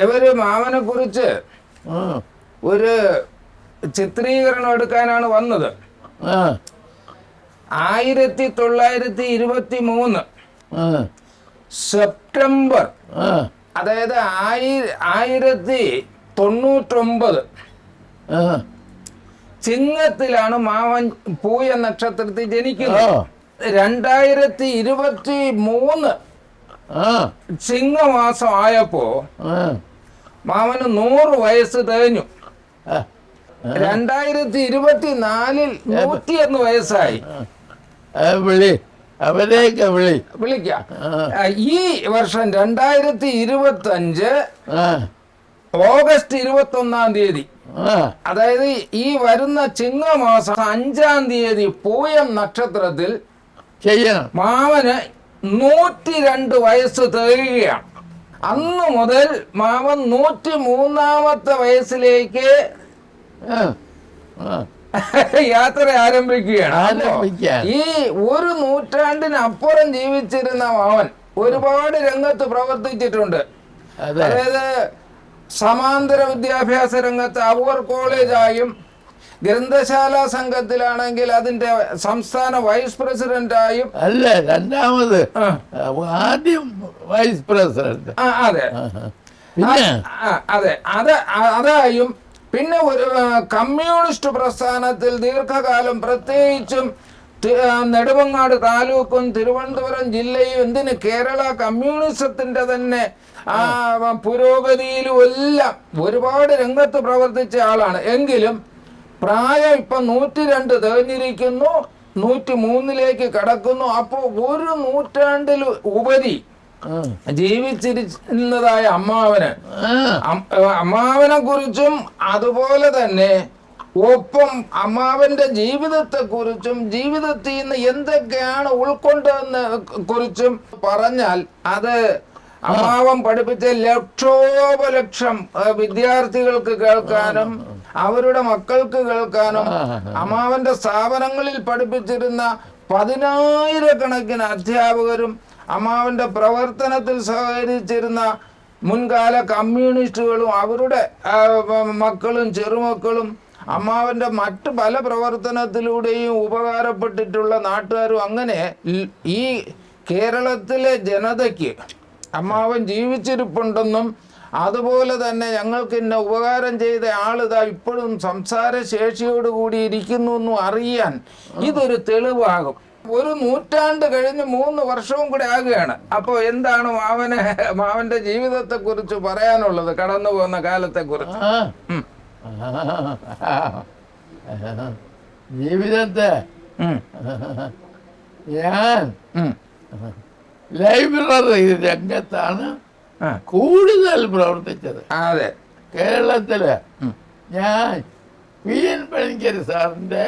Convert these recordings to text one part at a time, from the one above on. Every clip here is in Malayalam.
ഇവർ മാമനെ കുറിച്ച് ഒരു ചിത്രീകരണം എടുക്കാനാണ് വന്നത്. ആയിരത്തി തൊള്ളായിരത്തി ഇരുപത്തി മൂന്ന് സെപ്റ്റംബർ അതായത് ആയി ആയിരത്തി തൊണ്ണൂറ്റൊമ്പത് ചിങ്ങത്തിലാണ് മാവൻ പൂയ നക്ഷത്രത്തിൽ ജനിക്കുന്നത്. രണ്ടായിരത്തി ഇരുപത്തി മൂന്ന് ചിങ്ങമാസം ആയപ്പോ മാമന് നൂറ് വയസ്സ് തികഞ്ഞു ആ. രണ്ടായിരത്തി ഇരുപത്തി നാലിൽ നൂറ്റിയൊന്ന് വയസ്സായി. വിളിക്ക വിളി. അവരെയൊക്കെ വിളി. വിളിക്കാം. ആ. ആ, ഈ വർഷം രണ്ടായിരത്തി ഇരുപത്തി അഞ്ച് ഓഗസ്റ്റ് ഇരുപത്തി ഒന്നാം തീയതി അതായത് ഈ വരുന്ന ചിങ്ങമാസം അഞ്ചാം തീയതി പൂയം നക്ഷത്രത്തിൽ മാമന് നൂറ്റി രണ്ട് വയസ്സ് തികയുകയാണ് അന്ന് മുതൽ മാമൻ നൂറ്റി മൂന്നാമത്തെ വയസ്സിലേക്ക് യാത്ര ആരംഭിക്കുകയാണ്. ഈ ഒരു നൂറ്റാണ്ടിനപ്പുറം ജീവിച്ചിരുന്ന മാമൻ ഒരുപാട് രംഗത്ത് പ്രവർത്തിച്ചിട്ടുണ്ട്. അതായത് സമാന്തര വിദ്യാഭ്യാസ രംഗത്ത് അവർ കോളേജായും ഗ്രന്ഥശാല സംഘത്തിലാണെങ്കിൽ അതിന്റെ സംസ്ഥാന വൈസ് പ്രസിഡന്റായും അല്ല രണ്ടാമത് ആദ്യം വൈസ് പ്രസിഡന്റ്. അതെ. അതെ. അത് അതായും പിന്നെ ഒരു കമ്മ്യൂണിസ്റ്റ് പ്രസ്ഥാനത്തിൽ ദീർഘകാലം പ്രത്യേകിച്ചും നെടുമങ്ങാട് താലൂക്കും തിരുവനന്തപുരം ജില്ലയും എന്തിന് കേരള കമ്മ്യൂണിസത്തിന്റെ തന്നെ ആ. പുരോഗതിയിലും എല്ലാം ഒരുപാട് രംഗത്ത് പ്രവർത്തിച്ച ആളാണ്. എങ്കിലും പ്രായം ഇപ്പൊ നൂറ്റി രണ്ട് തികഞ്ഞിരിക്കുന്നു നൂറ്റി മൂന്നിലേക്ക് കടക്കുന്നു. അപ്പോൾ ഒരു നൂറ്റാണ്ടിൽ ഉപരി ജീവിച്ചിരിക്കുന്നതായ അമ്മാവന്. അമ്മാവനെ കുറിച്ചും അതുപോലെ തന്നെ ഒപ്പം അമ്മാവന്റെ ജീവിതത്തെ കുറിച്ചും ജീവിതത്തിൽ നിന്ന് എന്തൊക്കെയാണ് ഉൾക്കൊണ്ടെന്ന് കുറിച്ചും പറഞ്ഞാൽ അത് അമ്മാവൻ പഠിപ്പിച്ച ലക്ഷോപലക്ഷം വിദ്യാർത്ഥികൾക്ക് കേൾക്കാനും അവരുടെ മക്കൾക്ക് കേൾക്കാനും അമാവന്റെ സ്ഥാപനങ്ങളിൽ പഠിപ്പിച്ചിരുന്ന പതിനായിരക്കണക്കിന് അധ്യാപകരും അമാവന്റെ പ്രവർത്തനത്തിൽ സഹകരിച്ചിരുന്ന മുൻകാല കമ്മ്യൂണിസ്റ്റുകളും അവരുടെ മക്കളും ചെറുമക്കളും അമ്മാവന്റെ മറ്റ് പല പ്രവർത്തനത്തിലൂടെയും ഉപകാരപ്പെട്ടിട്ടുള്ള നാട്ടുകാരും അങ്ങനെ ഈ കേരളത്തിലെ ജനതയ്ക്ക് അമ്മാവൻ ജീവിച്ചിരിപ്പുണ്ടെന്നും അതുപോലെ തന്നെ ഞങ്ങൾക്ക് ഇന്ന ഉപകാരം ചെയ്ത ആളിതാ ഇപ്പോഴും സംസാര ശേഷിയോടുകൂടി ഇരിക്കുന്നു എന്നും അറിയാൻ ഇതൊരു തെളിവാകും. ഒരു നൂറ്റാണ്ട് കഴിഞ്ഞ് മൂന്ന് വർഷവും കൂടെ ആകുകയാണ്. അപ്പോൾ എന്താണ് മാവന് മാവന്റെ ജീവിതത്തെ കുറിച്ച് പറയാനുള്ളത്? കടന്നു പോകുന്ന കാലത്തെ കുറിച്ച് ജീവിതത്തെ ഞാൻ ലൈബ്രറി രംഗത്താണ് കൂടുതൽ പ്രവർത്തിച്ചത്. അതെ. കേരളത്തിൽ ഞാൻ പി എൻ പണിക്കർ സാറിന്റെ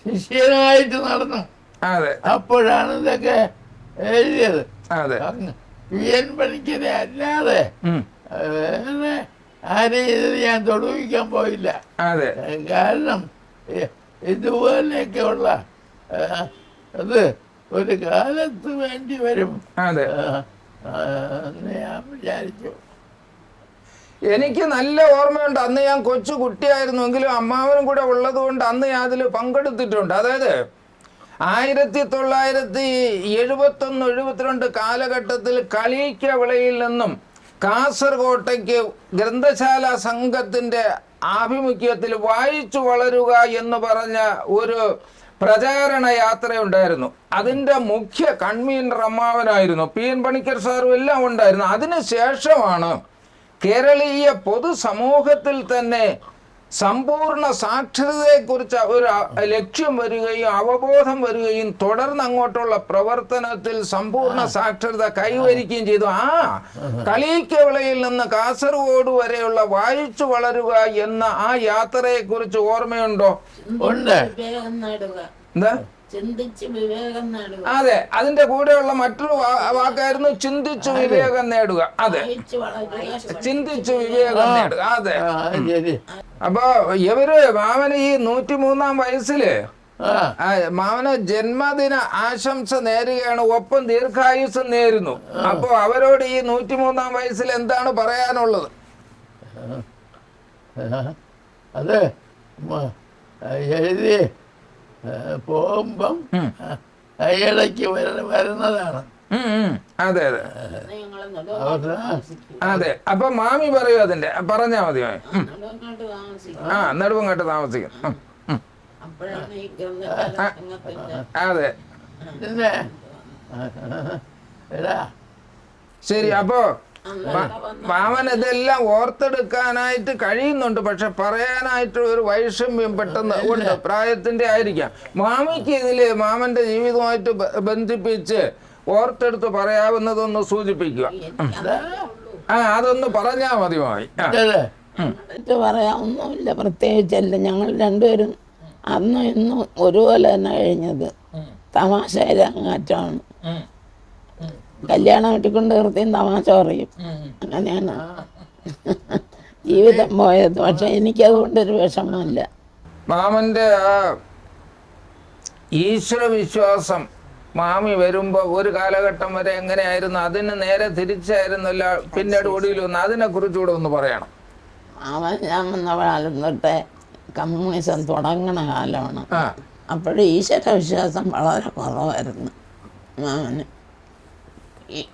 ശിഷ്യനായിട്ട് നടന്നു. അതെ. അപ്പോഴാണ് ഇതൊക്കെ എഴുതിയത്. പി എൻ പണിക്കരെ അല്ലാതെ വേറെ ആരെയും ഇത് ഞാൻ തൊടുവിക്കാൻ പോയില്ല. അതെ. കാരണം ഇതുപോലെയൊക്കെയുള്ള അത് ഒരു കാലത്ത് വേണ്ടി വരും. അതെ. ഞാൻ വിചാരിച്ചു. എനിക്ക് നല്ല ഓർമ്മയുണ്ട്. അന്ന് ഞാൻ കൊച്ചു കുട്ടിയായിരുന്നു എങ്കിലും അമ്മാവനും കൂടെ ഉള്ളത് കൊണ്ട് അന്ന് ഞാൻ അതിൽ പങ്കെടുത്തിട്ടുണ്ട്. അതായത് ആയിരത്തി തൊള്ളായിരത്തി എഴുപത്തൊന്ന് എഴുപത്തിരണ്ട് കാലഘട്ടത്തിൽ കളിക്കവിളയിൽ നിന്നും കാസർകോട്ടയ്ക്ക് ഗ്രന്ഥശാല സംഘത്തിന്റെ ആഭിമുഖ്യത്തിൽ വായിച്ചു വളരുക എന്ന് പറഞ്ഞ ഒരു പ്രചാരണ യാത്രയുണ്ടായിരുന്നു അതിന്റെ മുഖ്യ കൺവീനർ അമ്മാവനായിരുന്നു പി എൻ പണിക്കർ സാറും എല്ലാം ഉണ്ടായിരുന്നു. അതിനുശേഷമാണ് കേരളീയ പൊതുസമൂഹത്തിൽ തന്നെ സമ്പൂർണ സാക്ഷരതയെക്കുറിച്ച് ഒരു ലക്ഷ്യം വരികയും അവബോധം വരികയും തുടർന്ന് അങ്ങോട്ടുള്ള പ്രവർത്തനത്തിൽ സമ്പൂർണ സാക്ഷരത കൈവരിക്കുകയും ചെയ്തു. ആ കളീക്കവിളയിൽ നിന്ന് കാസർഗോഡ് വരെയുള്ള വായിച്ചു വളരുക എന്ന ആ യാത്രയെക്കുറിച്ച് ഓർമ്മയുണ്ടോ? ഉണ്ട്. എന്താ? അതെ അതിന്റെ കൂടെയുള്ള മറ്റൊരു വാക്കായിരുന്നു ചിന്തിച്ചു വിവേകം നേടുക. അതെ. ചിന്തിച്ചു വിവേകം നേടുക. അതെ. അപ്പൊ ഇവർ മാമന് ഈ നൂറ്റി മൂന്നാം വയസ്സിൽ മാമന് ജന്മദിന ആശംസ നേരുകയാണ്. ഒപ്പം ദീർഘായുസ് നേരുന്നു. അപ്പോ അവരോട് ഈ നൂറ്റിമൂന്നാം വയസ്സിൽ എന്താണ് പറയാനുള്ളത്? അതെ. എഴുതി. പോകുമ്പം ഇടയ്ക്ക് വര വരുന്നതാണ്. അതെ അതെ. അതെ. അപ്പൊ മാമി പറയൂ അതിന്റെ. പറഞ്ഞാ മതി മാമി. ഉം. നടുവങ്ങോട്ട് താമസിക്കും. ആ അതെ. ശരി അപ്പോ മാമൻ ഇതെല്ലാം ഓർത്തെടുക്കാനായിട്ട് കഴിയുന്നുണ്ട്. പക്ഷെ പറയാനായിട്ട് ഒരു വൈഷമ്യം പെട്ടെന്ന് ഉണ്ട്. പ്രായത്തിന്റെ ആയിരിക്കാം. മാമിക്ക് ഇതിൽ മാമന്റെ ജീവിതമായിട്ട് ബന്ധിപ്പിച്ച് ഓർത്തെടുത്ത് പറയാവുന്നതൊന്ന് സൂചിപ്പിക്കുക. ആ അതൊന്ന് പറഞ്ഞാ മതി മാമി പറയാവുന്നില്ല? പ്രത്യേകിച്ചല്ല. ഞങ്ങൾ രണ്ടുപേരും അന്നും ഇന്നും ഒരുപോലെ തന്നെ കഴിഞ്ഞത്. തമാശ രങ്ങാറ്റമാണ് കല്യാണം കിട്ടിക്കൊണ്ട് നിർത്തിയും തമാശ പറയും. അങ്ങനെയാണ്. ജീവിതം പോയത്. പക്ഷെ എനിക്കതുകൊണ്ടൊരു വിഷമമില്ല. മാമന്റെ ആ ഈശ്വര വിശ്വാസം മാമി വരുമ്പോ ഒരു കാലഘട്ടം വരെ എങ്ങനെയായിരുന്നു? അതിന് നേരെ തിരിച്ചായിരുന്നല്ല? പിന്നീട് ഒടുവിൽ വന്ന് അതിനെ കുറിച്ചുകൂടെ ഒന്ന് പറയണം. മാമൻ ഞാൻ വന്ന കാലം തൊട്ടേ കമ്മ്യൂണിസം തുടങ്ങണ കാലമാണ്. അപ്പോഴും ഈശ്വര വിശ്വാസം വളരെ കുറവായിരുന്നു മാമന്.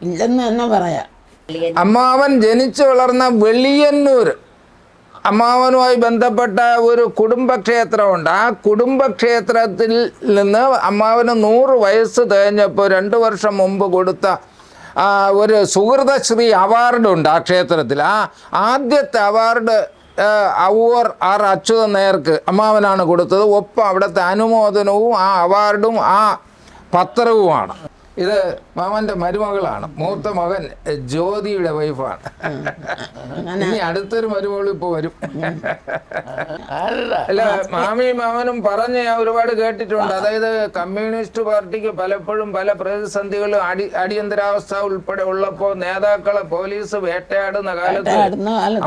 ഇല്ലെന്ന് തന്നെ പറയാം. അമ്മാവൻ ജനിച്ചു വളർന്ന വെളിയന്നൂർ അമ്മാവനുമായി ബന്ധപ്പെട്ട ഒരു കുടുംബക്ഷേത്രമുണ്ട്. ആ കുടുംബക്ഷേത്രത്തിൽ നിന്ന് അമ്മാവന് നൂറ് വയസ്സ് തികഞ്ഞപ്പോൾ രണ്ട് വർഷം മുമ്പ് കൊടുത്ത ഒരു സുഹൃതശ്രീ അവാർഡുണ്ട് ആ ക്ഷേത്രത്തിൽ. ആ ആദ്യത്തെ അവാർഡ് ഔവർ ആർ അച്യുത നേർക്ക് അമ്മാവനാണ് കൊടുത്തത്. ഒപ്പം അവിടുത്തെ അനുമോദനവും ആ അവാർഡും ആ പത്രവുമാണ്. ഇത് മാമന്റെ മരുമകളാണ്. മൂത്ത മകൻ ജ്യോതിയുടെ വൈഫാണ് ഇനി അടുത്തൊരു മരുമകൾ ഇപ്പൊ വരും. അല്ല മാമിയും മാമനും പറഞ്ഞ് ഞാൻ ഒരുപാട് കേട്ടിട്ടുണ്ട്. അതായത് കമ്മ്യൂണിസ്റ്റ് പാർട്ടിക്ക് പലപ്പോഴും പല പ്രതിസന്ധികളും അടി അടിയന്തരാവസ്ഥ ഉൾപ്പെടെ ഉള്ളപ്പോ നേതാക്കളെ പോലീസ് വേട്ടയാടുന്ന കാലത്ത്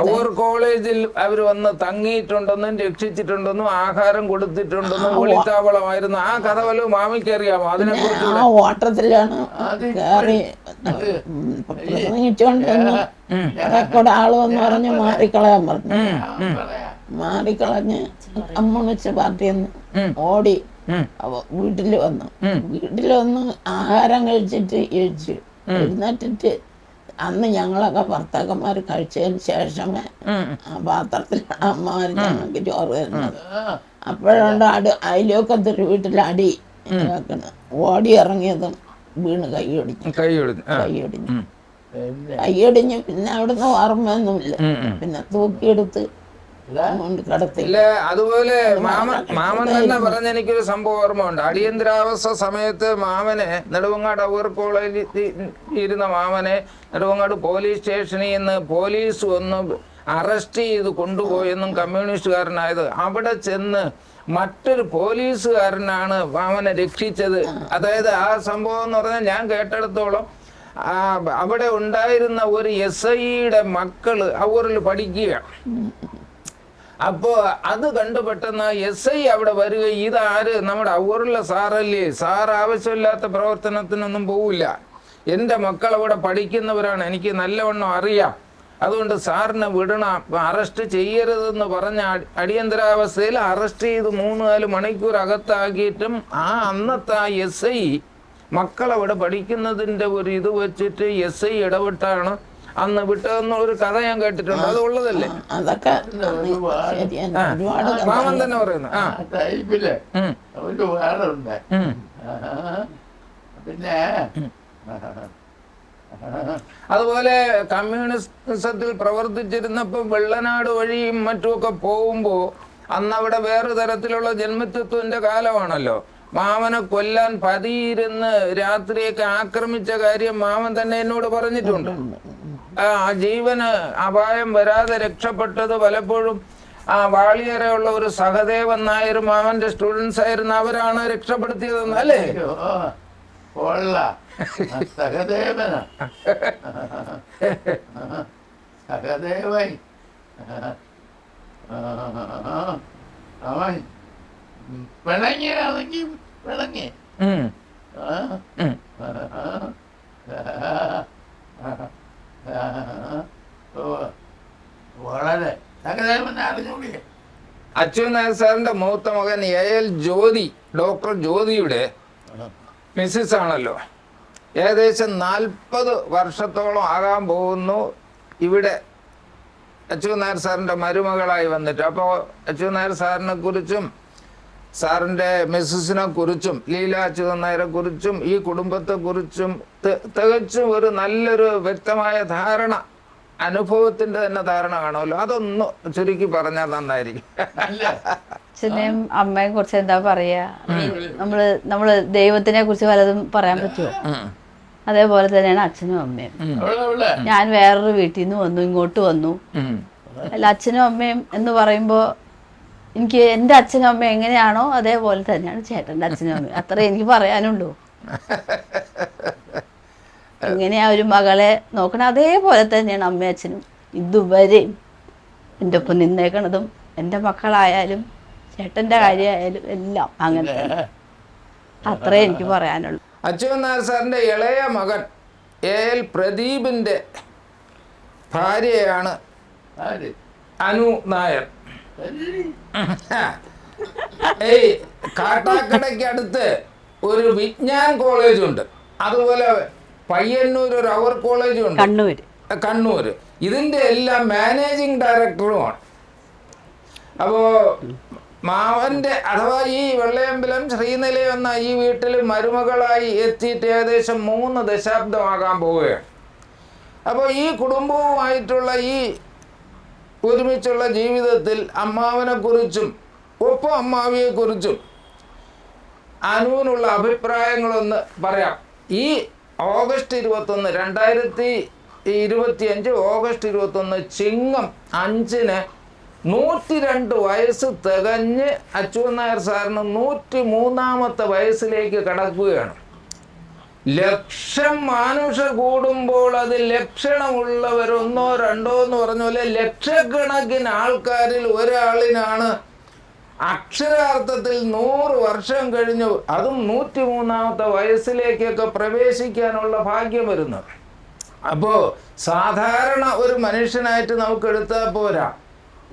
അവർ കോളേജിൽ അവർ വന്ന് തങ്ങിയിട്ടുണ്ടെന്നും രക്ഷിച്ചിട്ടുണ്ടെന്നും ആഹാരം കൊടുത്തിട്ടുണ്ടെന്നും ഒളിത്താവളമായിരുന്നു ആ കഥ വല്ലതും മാമിക്ക് അറിയാമോ? അതിനെ ഓട്ടത്തിലാണ് കയറി പ്രസംഗിച്ചോണ്ട് വന്ന് കൂടെ ആൾ വന്ന് പറഞ്ഞ് മാറിക്കളയാൻ പറഞ്ഞു. മാറിക്കളഞ്ഞ് കമ്മ്യൂണിസ്റ്റ് പാർട്ടിയിൽ നിന്ന് ഓടി വീട്ടിൽ വന്നു. വീട്ടിൽ വന്ന് ആഹാരം കഴിച്ചിട്ട് ഇഴിച്ചു എഴുന്നേറ്റിട്ട് അന്ന് ഞങ്ങളൊക്കെ ഭർത്താക്കന്മാർ കഴിച്ചതിന് ശേഷമേ ആ പാത്രത്തിലാണ് അമ്മമാർ ഞങ്ങൾക്ക് ചോറ് തരുന്നത്. അപ്പോഴുണ്ട് അടി അതിലൊക്കെ വീട്ടിൽ അടി ഓടി ഇറങ്ങിയതും വീണ് കൈയൊടിഞ്ഞു. കൈയൊടിഞ്ഞു. പിന്നെ കൈയൊടിഞ്ഞ്. പിന്നെ അവിടുന്ന് ഓർമ്മയൊന്നുമില്ല. പിന്നെ തൂക്കിയെടുത്ത് ഇല്ല. അതുപോലെ മാമൻ മാമൻ തന്നെ പറഞ്ഞ എനിക്കൊരു സംഭവം ഓർമ്മയുണ്ട് അടിയന്തരാവസ്ഥ സമയത്ത് മാമനെ നെടുവങ്ങാട് അവർ കോളേജിൽ ഇരുന്ന മാമനെ നെടുവങ്ങാട് പോലീസ് സ്റ്റേഷനിൽ നിന്ന് പോലീസ് ഒന്ന് അറസ്റ്റ് ചെയ്ത് കൊണ്ടുപോയെന്നും കമ്മ്യൂണിസ്റ്റുകാരനായത്. അവിടെ ചെന്ന് മറ്റൊരു പോലീസുകാരനാണ് മാമനെ രക്ഷിച്ചത്. അതായത് ആ സംഭവം എന്ന് പറഞ്ഞാൽ ഞാൻ കേട്ടിടത്തോളം ആ, അവിടെ ഉണ്ടായിരുന്ന ഒരു എസ് ഐയുടെ മക്കൾ അവരിൽ പഠിക്കുകയാണ്. അപ്പോ അത് കണ്ടു പെട്ടെന്ന് എസ് ഐ അവിടെ വരിക ഇതാര്? നമ്മുടെ അവറുള്ള സാറല്ലേ? സാർ ആവശ്യമില്ലാത്ത പ്രവർത്തനത്തിനൊന്നും പോവില്ല. എന്റെ മക്കൾ അവിടെ പഠിക്കുന്നവരാണ്. എനിക്ക് നല്ലവണ്ണം അറിയാം. അതുകൊണ്ട് സാറിനെ വിടണം അറസ്റ്റ് ചെയ്യരുതെന്ന് പറഞ്ഞ അടി- അടിയന്തരാവസ്ഥയിൽ അറസ്റ്റ് ചെയ്ത് മൂന്ന് നാല് മണിക്കൂർ അകത്താക്കിയിട്ടും ആ അന്നത്തെ ആ എസ് ഐ മക്കളവിടെ പഠിക്കുന്നതിന്റെ ഒരു ഇത് വെച്ചിട്ട് എസ് ഐ ഇടപെട്ടാണ് അന്ന് വിട്ടതെന്ന ഒരു കഥ ഞാൻ കേട്ടിട്ടുണ്ട്. അത് ഉള്ളതല്ലേ? അതൊക്കെ മാമൻ തന്നെ പറയുന്നു. ആ. ടൈപ്പിൽ വേറുണ്ട്. പിന്നെ അതുപോലെ കമ്മ്യൂണിസത്തിൽ പ്രവർത്തിച്ചിരുന്നപ്പോൾ വെള്ളനാട് വഴിയും മറ്റുമൊക്കെ പോകുമ്പോൾ അന്ന് അവിടെ വേറെ തരത്തിലുള്ള ജന്മത്വത്തിന്റെ കാലമാണല്ലോ. മാമനെ കൊല്ലാൻ പതിയിരുന്ന് രാത്രിയൊക്കെ ആക്രമിച്ച കാര്യം മാമൻ തന്നെ എന്നോട് പറഞ്ഞിട്ടുണ്ട്. ആ ജീവന് അപായം വരാതെ രക്ഷപ്പെട്ടത് പലപ്പോഴും ആ വാളിയറയുള്ള ഒരു സഹദേവൻ നായർ മാമന്റെ സ്റ്റുഡൻസ് ആയിരുന്ന അവരാണ് രക്ഷപ്പെടുത്തിയതെന്ന് അല്ലേ? സഹദേവന. സഹദേവൻ. അവൻ പിണങ്ങിയാണെങ്കിൽ പിണങ്ങി? വളരെ. സകലമെന്ന് അറിഞ്ഞൂടി? അച്യുത് നായർ സാറിന്റെ മൂത്ത മകൻ എ എൽ ജ്യോതി ഡോക്ടർ ജ്യോതിയുടെ മിസ്സിസ് ആണല്ലോ ഏകദേശം നാൽപ്പത് വർഷത്തോളം ആകാൻ പോകുന്നു. ഇവിടെ അച്യു നായർ സാറിന്റെ മരുമകളായി വന്നിട്ട്. അപ്പോൾ അച്യു നായർ സാറിനെ കുറിച്ചും സാറിന്റെ മിസ്സസിനെ കുറിച്ചും ലീല അച്യുതൻ നായരെ കുറിച്ചും ഈ കുടുംബത്തെ കുറിച്ചും തികച്ചും ഒരു നല്ലൊരു വ്യക്തമായ ധാരണ അനുഭവത്തിന്റെ തന്നെ ധാരണ കാണുമല്ലോ. അതൊന്ന് ചുരുക്കി പറഞ്ഞാൽ നന്നായിരിക്കും. അല്ല? അച്ഛനെയും അമ്മയെ കുറിച്ച് എന്താ പറയാ? നമ്മൾ നമ്മൾ ദൈവത്തിനെ കുറിച്ച് പലതും പറയാൻ പറ്റുമോ? അതേപോലെ തന്നെയാണ് അച്ഛനും അമ്മയും. ഞാൻ വേറൊരു വീട്ടിൽ നിന്ന് വന്നു ഇങ്ങോട്ട് വന്നു. അല്ല അച്ഛനും അമ്മയും എന്ന് പറയുമ്പോ എനിക്ക് എന്റെ അച്ഛനും അമ്മയും എങ്ങനെയാണോ അതേപോലെ തന്നെയാണ് ചേട്ടന്റെ അച്ഛനും അമ്മയും. അത്രേ എനിക്ക് പറയാനുള്ളൂ. എങ്ങനെയാ ഒരു മകളെ നോക്കണം അതേപോലെ തന്നെയാണ് അമ്മയച്ഛനും അച്ഛനും. ഇതുവരെയും എന്റെ ഒപ്പം നിന്നേക്കണതും എന്റെ മക്കളായാലും ചേട്ടന്റെ കാര്യമായാലും എല്ലാം അങ്ങനെ അത്രേ എനിക്ക് പറയാനുള്ളൂ. അച്യുതൻ നായർ സാറിന്റെ ഇളയ മകൻ എ എൽ പ്രദീപിന്റെ ഭാര്യയാണ് അനു നായർ. അല്ലേ? ഏയ് കാട്ടാക്കടയ്ക്കടുത്ത് ഒരു വിജ്ഞാൻ കോളേജുണ്ട്. അതുപോലെ പയ്യന്നൂർ ഒരു അവർ കോളേജ് ഉണ്ട്. കണ്ണൂർ കണ്ണൂർ ഇതിന്റെ എല്ലാം മാനേജിങ് ഡയറക്ടറുമാണ് അപ്പോ മാവന്റെ അഥവാ ഈ വെള്ളയമ്പലം ശ്രീനില എന്ന ഈ വീട്ടിൽ മരുമകളായി എത്തിയിട്ട് ഏകദേശം മൂന്ന് ദശാബ്ദമാകാൻ പോവുകയാണ്. അപ്പോൾ ഈ കുടുംബവുമായിട്ടുള്ള ഈ ഒരുമിച്ചുള്ള ജീവിതത്തിൽ അമ്മാവനെക്കുറിച്ചും ഒപ്പം അമ്മാവിയെ കുറിച്ചും അനുവിനുള്ള അഭിപ്രായങ്ങളൊന്ന് പറയാം. ഈ ഓഗസ്റ്റ് ഇരുപത്തൊന്ന് രണ്ടായിരത്തി ഇരുപത്തി അഞ്ച് ഓഗസ്റ്റ് ഇരുപത്തൊന്ന് ചിങ്ങം അഞ്ചിന് നൂറ്റി രണ്ട് വയസ്സ് തികഞ്ഞ് അച്യുതൻ നായർ സാറിന് നൂറ്റി മൂന്നാമത്തെ വയസ്സിലേക്ക് കടക്കുകയാണ്. ലക്ഷം മാനുഷ കൂടുമ്പോൾ അത് ലക്ഷണമുള്ളവരൊന്നോ രണ്ടോ എന്ന് പറഞ്ഞ പോലെ ലക്ഷക്കണക്കിന് ആൾക്കാരിൽ ഒരാളിനാണ് അക്ഷരാർത്ഥത്തിൽ നൂറ് വർഷം കഴിഞ്ഞു അതും നൂറ്റി മൂന്നാമത്തെ വയസ്സിലേക്കൊക്കെ പ്രവേശിക്കാനുള്ള ഭാഗ്യം വരുന്നു അപ്പോൾ സാധാരണ ഒരു മനുഷ്യനായിട്ട് നമുക്ക് എടുത്താൽ പോരാ.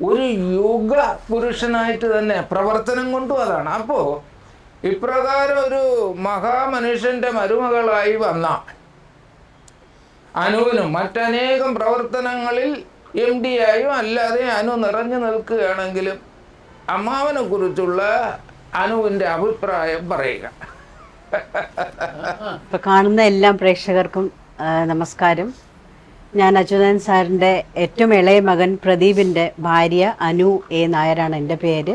ഒരു യുഗ പുരുഷനായിട്ട് തന്നെ പ്രവർത്തനം കൊണ്ടും അതാണ്. അപ്പോൾ ഇപ്രകാരം ഒരു മഹാമനുഷ്യന്റെ മരുമകളായി വന്ന അനുവിനും മറ്റനേകം പ്രവർത്തനങ്ങളിൽ എം ഡി ആയും അല്ലാതെ അനു നിറഞ്ഞു നിൽക്കുകയാണെങ്കിലും അമ്മാവനെ കുറിച്ചുള്ള അനുവിന്റെ അഭിപ്രായം പറയുക. ഇപ്പൊ കാണുന്ന എല്ലാ പ്രേക്ഷകർക്കും നമസ്കാരം. ഞാൻ അച്യുതൻ സാറിന്റെ ഏറ്റവും ഇളയ മകൻ പ്രദീപിന്റെ ഭാര്യ അനു എ നായരാണ് എന്റെ പേര്.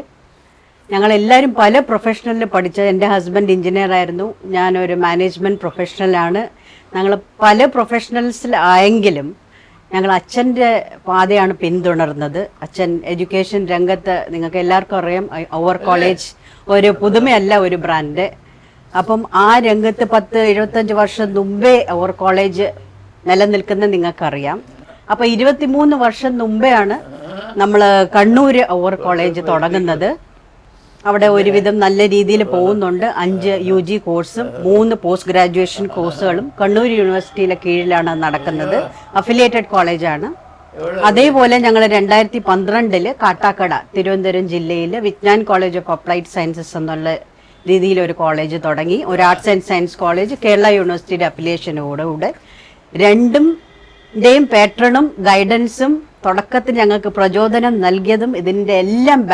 ഞങ്ങളെല്ലാവരും പല പ്രൊഫഷണലിൽ പഠിച്ച എന്റെ ഹസ്ബൻഡ് എഞ്ചിനീയർ ആയിരുന്നു. ഞാനൊരു മാനേജ്മെന്റ് പ്രൊഫഷണലാണ് ഞങ്ങൾ പല പ്രൊഫഷണൽസിൽ ആയെങ്കിലും ഞങ്ങൾ അച്ഛന്റെ പാതയാണ് പിന്തുടർന്നത് അച്ഛൻ എഡ്യൂക്കേഷൻ രംഗത്ത് നിങ്ങൾക്ക് എല്ലാവർക്കും അറിയാം. ഓവർ കോളേജ് ഒരു പുതുമയല്ല ഒരു ബ്രാൻഡ് അപ്പം ആ രംഗത്ത് പത്ത് എഴുപത്തഞ്ച് വർഷം മുമ്പേ ഓവർ കോളേജ് നിലനിൽക്കുന്ന നിങ്ങൾക്കറിയാം. അപ്പം ഇരുപത്തിമൂന്ന് വർഷം മുമ്പെയാണ് നമ്മൾ കണ്ണൂർ ഓവർ കോളേജ് തുടങ്ങുന്നത്. അവിടെ ഒരുവിധം നല്ല രീതിയിൽ പോകുന്നുണ്ട്. അഞ്ച് യു ജി കോഴ്സും മൂന്ന് പോസ്റ്റ് ഗ്രാജുവേഷൻ കോഴ്സുകളും കണ്ണൂർ യൂണിവേഴ്സിറ്റിയിലെ കീഴിലാണ് നടക്കുന്നത്. അഫിലിയേറ്റഡ് കോളേജാണ്. അതേപോലെ ഞങ്ങൾ രണ്ടായിരത്തി പന്ത്രണ്ടിൽ കാട്ടാക്കട തിരുവനന്തപുരം ജില്ലയിൽ Vijnan college of applied sciences എന്നുള്ള രീതിയിൽ ഒരു കോളേജ് തുടങ്ങി. ഒരു arts and science college Kerala യൂണിവേഴ്സിറ്റിയുടെ അഫിലിയേഷനോടുകൂടെ. രണ്ടും ന്റെയും പാറ്റേണും ഗൈഡൻസും തുടക്കത്തിൽ ഞങ്ങൾക്ക് പ്രചോദനം നൽകിയതും ഇതിന്റെ എല്ലാം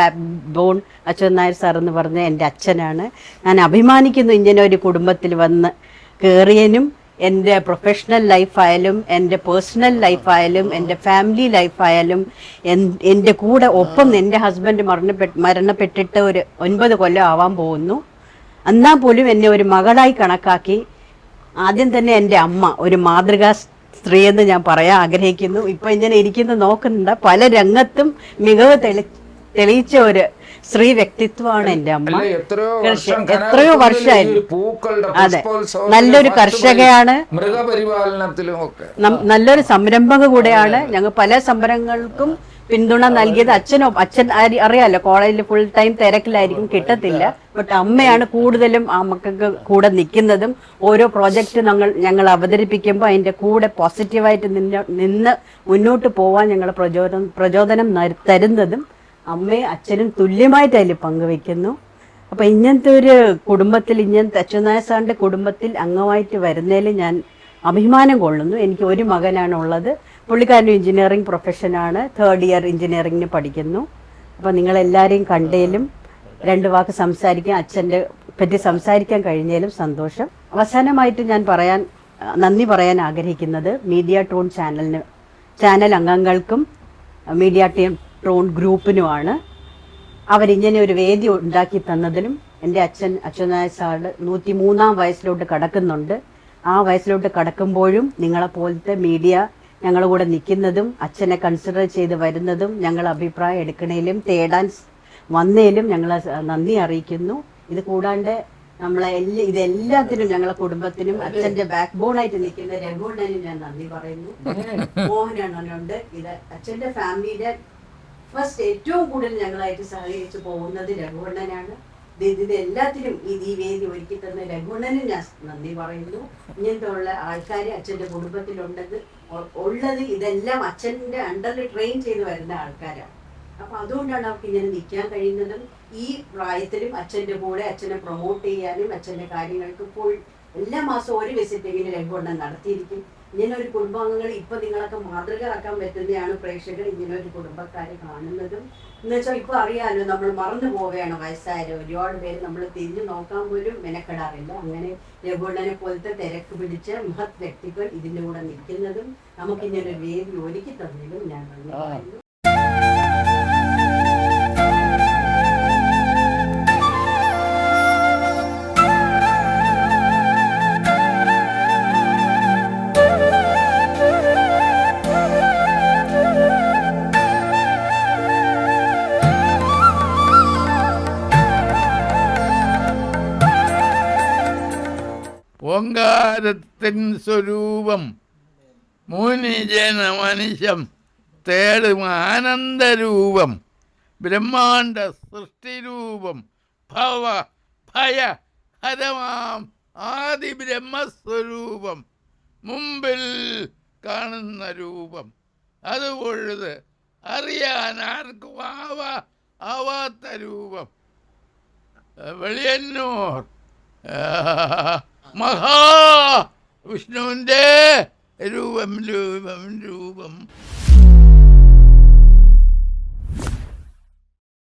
ബോൺ അച്യുതൻ നായർ സാർ എന്ന് പറഞ്ഞ എന്റെ അച്ഛനാണ്. ഞാൻ അഭിമാനിക്കുന്നു ഇങ്ങനെ ഒരു കുടുംബത്തിൽ വന്ന് കയറിയനും എന്റെ പ്രൊഫഷണൽ ലൈഫായാലും എന്റെ പേഴ്സണൽ ലൈഫായാലും എന്റെ ഫാമിലി ലൈഫായാലും എൻ- എന്റെ കൂടെ ഒപ്പം എന്റെ ഹസ്ബൻഡ് മരണപ്പെട്ട് മരണപ്പെട്ടിട്ട് ഒരു ഒൻപത് കൊല്ലം ആവാൻ പോകുന്നു. എന്നാൽ പോലും എന്നെ ഒരു മകളായി കണക്കാക്കി. ആദ്യം തന്നെ എന്റെ അമ്മ ഒരു മാതൃകാ സ്ത്രീ എന്ന് ഞാൻ പറയാൻ ആഗ്രഹിക്കുന്നു. ഇപ്പൊ ഇങ്ങനെ ഇരിക്കുന്ന നോക്കുന്നുണ്ട്. പല രംഗത്തും മികവ് തെളി തെളിയിച്ച ഒരു സ്ത്രീ വ്യക്തിത്വമാണ് എന്റെ അമ്മ. എത്രയോ വർഷമായി. അതെ. നല്ലൊരു കർഷകയാണ്. മൃഗപരിപാലനത്തിലും നല്ലൊരു സംരംഭക കൂടെയാണ്. ഞങ്ങൾ പല സംരംഭങ്ങൾക്കും പിന്തുണ നൽകിയത് അച്ഛനോ അച്ഛൻ അറിയാലോ കോളേജിൽ ഫുൾ ടൈം തിരക്കിലായിരിക്കും കിട്ടത്തില്ല. ബട്ട് അമ്മയാണ് കൂടുതലും ആ മക്കൾക്ക് കൂടെ നിൽക്കുന്നതും. ഓരോ പ്രോജക്റ്റ് ഞങ്ങൾ ഞങ്ങൾ അവതരിപ്പിക്കുമ്പോൾ അതിന്റെ കൂടെ പോസിറ്റീവായിട്ട് നിന്ന് നിന്ന് മുന്നോട്ട് പോവാൻ ഞങ്ങൾ പ്രചോദനം പ്രചോദനം തരുന്നതും അമ്മയും അച്ഛനും തുല്യമായിട്ട് അതിൽ പങ്കുവെക്കുന്നു. അപ്പൊ ഇങ്ങനത്തെ ഒരു കുടുംബത്തിൽ ഇങ്ങനത്തെ അച്ഛനായ സാറിന്റെ കുടുംബത്തിൽ അംഗമായിട്ട് വരുന്നതിൽ ഞാൻ അഭിമാനം കൊള്ളുന്നു. എനിക്ക് ഒരു മകനാണ് ഉള്ളത് പുള്ളിക്കാരൻ എഞ്ചിനീയറിംഗ് പ്രൊഫഷനാണ്. തേർഡ് ഇയർ എഞ്ചിനീയറിംഗിന് പഠിക്കുന്നു. അപ്പോൾ നിങ്ങളെല്ലാവരെയും കണ്ടേലും രണ്ട് വാക്ക് സംസാരിക്കാൻ അച്ഛന്റെ പറ്റി സംസാരിക്കാൻ കഴിഞ്ഞാലും സന്തോഷം. അവസാനമായിട്ട് ഞാൻ പറയാൻ നന്ദി പറയാൻ ആഗ്രഹിക്കുന്നത് മീഡിയ ടോൺ ചാനലിന് ചാനൽ അംഗങ്ങൾക്കും മീഡിയ ടോൺ ഗ്രൂപ്പിനുമാണ്. അവരിങ്ങനെ ഒരു വേദി ഉണ്ടാക്കി തന്നതിലും എന്റെ അച്ഛൻ അച്ഛനായ സാറ് നൂറ്റി മൂന്നാം വയസ്സിലോട്ട് കടക്കുന്നുണ്ട്. ആ വയസ്സിലോട്ട് കടക്കുമ്പോഴും നിങ്ങളെപ്പോലത്തെ മീഡിയ ഞങ്ങളുടെ കൂടെ നിൽക്കുന്നതും അച്ഛനെ കൺസിഡർ ചെയ്ത് വരുന്നതും ഞങ്ങൾ അഭിപ്രായം എടുക്കണേലും തേടാൻ വന്നേലും ഞങ്ങൾ നന്ദി അറിയിക്കുന്നു. ഇത് കൂടാണ്ട് നമ്മളെ എല്ലാ ഇതെല്ലാത്തിനും ഞങ്ങളെ കുടുംബത്തിനും അച്ഛന്റെ ബാക്ക് ബോൺ ആയിട്ട് നിൽക്കുന്ന രഘുണ്ണനും ഞാൻ നന്ദി പറയുന്നു. മോഹനണ്ണനുണ്ട്. ഇത് അച്ഛന്റെ ഫാമിലിയുടെ ഫസ്റ്റ് ഏറ്റവും കൂടുതൽ ഞങ്ങളായിട്ട് സഹകരിച്ചു പോകുന്നത് രഘുണ്ണനാണ് ഇത് എല്ലാത്തിനും ഈ വേദി ഒരുക്കി തന്ന രഘുണ്ണനും ഞാൻ നന്ദി പറയുന്നു. ഇങ്ങനത്തെ ഉള്ള ആൾക്കാർ അച്ഛന്റെ കുടുംബത്തിലുണ്ടത് ഉ- ഉള്ളത് ഇതെല്ലാം അച്ഛന്റെ അണ്ടറിൽ ട്രെയിൻ ചെയ്ത് വരുന്ന ആൾക്കാരാണ് അപ്പൊ അതുകൊണ്ടാണ് അവർക്ക് ഇങ്ങനെ നിൽക്കാൻ കഴിയുന്നതും ഈ പ്രായത്തിലും അച്ഛന്റെ കൂടെ അച്ഛനെ പ്രൊമോട്ട് ചെയ്യാനും അച്ഛന്റെ കാര്യങ്ങൾക്ക് ഇപ്പോൾ എല്ലാ മാസവും ഒരു വിസിറ്റ് എങ്കിലും രഘുവണ്ണൻ നടത്തിയിരിക്കും. ഇങ്ങനെ ഒരു കുടുംബാംഗങ്ങൾ ഇപ്പൊ നിങ്ങളൊക്കെ മാതൃകയാക്കാൻ പറ്റുന്നതാണ് പ്രേക്ഷകർ ഇങ്ങനെ ഒരു കുടുംബക്കാരെ കാണുന്നതും. എന്ന് വെച്ചാൽ ഇപ്പൊ അറിയാലോ നമ്മൾ മറന്നു പോവുകയാണ് വയസ്സായ ഒരുപാട് പേര് നമ്മൾ തിരിഞ്ഞു നോക്കാൻ പോലും മെനക്കെടാറില്ല. അങ്ങനെ രഘുണ്ണനെ പോലത്തെ തിരക്ക് പിടിച്ച മഹത് വ്യക്തികൾ ഇതിന്റെ കൂടെ നിൽക്കുന്നതും നമുക്കിങ്ങനെ ഒരു വേദി ഒരുക്കി തന്നതും ഞാൻ നന്ദി ഓങ്കാരത്തിൻ സ്വരൂപം. മുനിജന മനുഷ്യം തേടും ആനന്ദരൂപം ബ്രഹ്മാണ്ട സൃഷ്ടിരൂപം. ഭവ ഭയ ഹരമാം ആദി ബ്രഹ്മസ്വരൂപം. മുമ്പിൽ കാണുന്ന രൂപം. അതുകൊഴുത് അറിയാൻ ആർക്കും ആവ ആവാത്ത രൂപം. വെളിയന്നൂർ. മഹാ വിഷ്ണുവിന്റെ രൂപം രൂപം രൂപം.